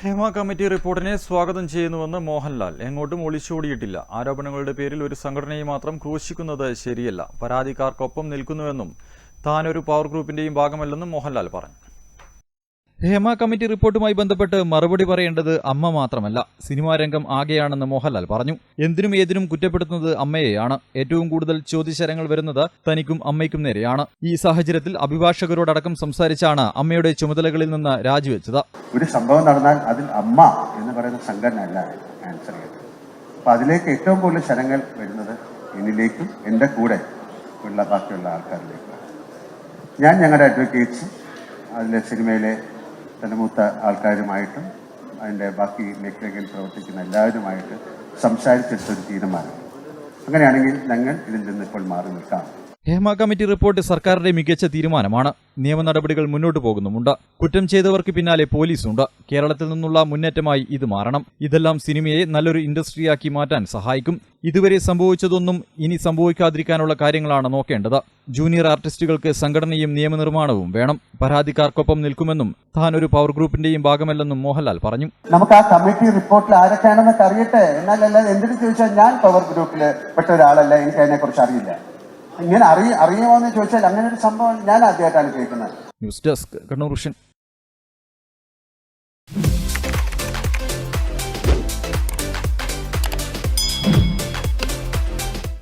Hema committee റിപ്പോർട്ടിനെ സ്വാഗതം ചെയ്യുന്നുവെന്ന് മോഹൻലാൽ. എങ്ങോട്ടും ഒളിച്ചോടിയിട്ടില്ല. ആരോപണങ്ങളുടെ പേരിൽ ഒരു സംഘടനയെ മാത്രം ക്രൂശിക്കുന്നത് ശരിയല്ല. പരാതിക്കാർക്കൊപ്പം നിൽക്കുന്നുവെന്നും താനൊരു പവർ ഗ്രൂപ്പിന്റെയും ഭാഗമല്ലെന്നും മോഹൻലാൽ പറഞ്ഞു. ഹേമ കമ്മിറ്റി റിപ്പോർട്ടുമായി ബന്ധപ്പെട്ട് മറുപടി പറയേണ്ടത് അമ്മ മാത്രമല്ല. സിനിമാ രംഗം ആകെയാണെന്ന് മോഹൻലാൽ പറഞ്ഞു. എന്തിനും ഏതിനും കുറ്റപ്പെടുത്തുന്നത് അമ്മയെയാണ്. ഏറ്റവും കൂടുതൽ ചോദ്യശരങ്ങൾ വരുന്നത് തനിക്കും അമ്മയ്ക്കും നേരെയാണ്. ഈ സാഹചര്യത്തിൽ അഭിഭാഷകരോടടക്കം സംസാരിച്ചാണ് അമ്മയുടെ ചുമതലകളിൽ നിന്ന് രാജിവെച്ചത്. ഒരു സംഭവം നടന്നാൽ അതിൽ അമ്മ എന്ന് പറയുന്ന സംഘടന അല്ല ആൻസർ അപ്പൊ അതിലേക്ക് ഏറ്റവും കൂടുതൽ ശരങ്ങൾ വരുന്നത് എന്നിലേക്കും എന്റെ കൂടെ ഉള്ള ബാക്കിയുള്ള ആൾക്കാരിലേക്കാണ് ഞാൻ ഞങ്ങളുടെ അഡ്വക്കേറ്റ്സ് അതിലെ സിനിമയിലെ തലമൂത്ത ആൾക്കാരുമായിട്ടും അതിന്റെ ബാക്കി മേഖലകളിൽ പ്രവർത്തിക്കുന്ന എല്ലാവരുമായിട്ട് സംസാരിച്ചെടുത്തൊരു തീരുമാനം. അങ്ങനെയാണെങ്കിൽ ഞങ്ങൾ ഇതിൽ നിന്ന് ഇപ്പോൾ മാറി നിൽക്കാം. ഹേമ കമ്മിറ്റി റിപ്പോർട്ട് സർക്കാരിന്റെ മികച്ച തീരുമാനമാണ്. നിയമ നടപടികൾ മുന്നോട്ടു പോകുന്നുമുണ്ട്. കുറ്റം ചെയ്തവർക്ക് പിന്നാലെ പോലീസുണ്ട്. കേരളത്തിൽ നിന്നുള്ള മുന്നേറ്റമായി ഇത് മാറണം. ഇതെല്ലാം സിനിമയെ നല്ലൊരു ഇൻഡസ്ട്രിയാക്കി മാറ്റാൻ സഹായിക്കും. ഇതുവരെ സംഭവിച്ചതൊന്നും ഇനി സംഭവിക്കാതിരിക്കാനുള്ള കാര്യങ്ങളാണ് നോക്കേണ്ടത്. ജൂനിയർ ആർട്ടിസ്റ്റുകൾക്ക് സംഘടനയും നിയമനിർമ്മാണവും വേണം. പരാതിക്കാർക്കൊപ്പം നിൽക്കുമെന്നും താൻ ഒരു പവർ ഗ്രൂപ്പിന്റെയും ഭാഗമല്ലെന്നും മോഹൻലാൽ പറഞ്ഞു. നമുക്ക് ആ കമ്മിറ്റി റിപ്പോർട്ടിൽ ആരൊക്കെയാണെന്നൊക്കെ അറിയട്ടെ. എന്നാലല്ല എന്തിനു ചോദിച്ചാൽ ഞാൻ പവർ ഗ്രൂപ്പിൽ പെട്ട ഒരാളല്ല എനിക്ക് അറിയില്ല. ഇങ്ങനെ അറിയ അറിയുമോ എന്ന് ചോദിച്ചാൽ അങ്ങനെ ഒരു സംഭവം ഞാൻ ആദ്യമായിട്ടാണ് കേൾക്കുന്നത്. News desk Kannur